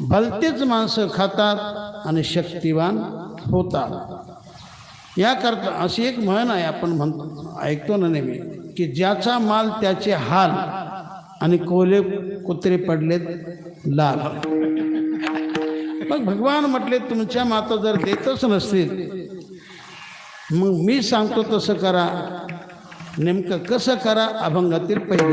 भलतेच माणसं खातात आणि शक्तिवान होतात. याकरता अशी एक म्हण आहे आपण म्हणतो ऐकतो ना नेहमी की ज्याचा माल त्याचे हाल आणि कोले कुत्रे पडलेत लाल. मग भगवान म्हटले तुमच्या माता जर देतच नसतील मग मी सांगतो तसं करा. नेमकं कसं करा अभंगातील पहिले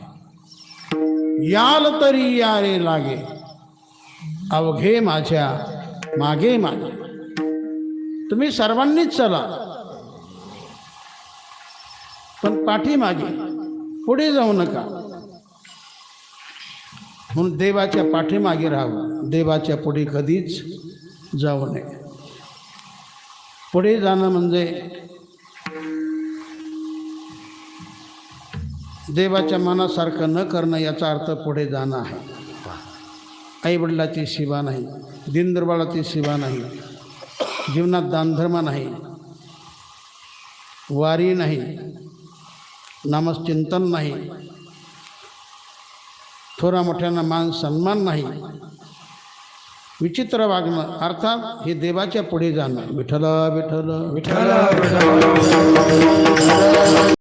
याल तरी यारे लागे. अवघे माझ्या मागे मागे. तुम्ही सर्वांनीच चला. पण पाठीमागे पुढे जाऊ नका. म्हणून देवाच्या पाठीमागे राहावं. देवाच्या पुढे कधीच जाऊ नये. पुढे जाणं म्हणजे देवाच्या मनासारखं न करणं याचा अर्थ पुढे जाणं आहे. आईवडिलाची सेवा नाही दिनदरबाळाची सेवा नाही जीवनात दानधर्म नाही वारी नाही नामचिंतन नाही थोरा मोठ्यांना मान सन्मान नाही विचित्र वागणं अर्थात हे देवाच्या पुढे जाणं. विठ्ठल विठ्ठल विठ्ठल.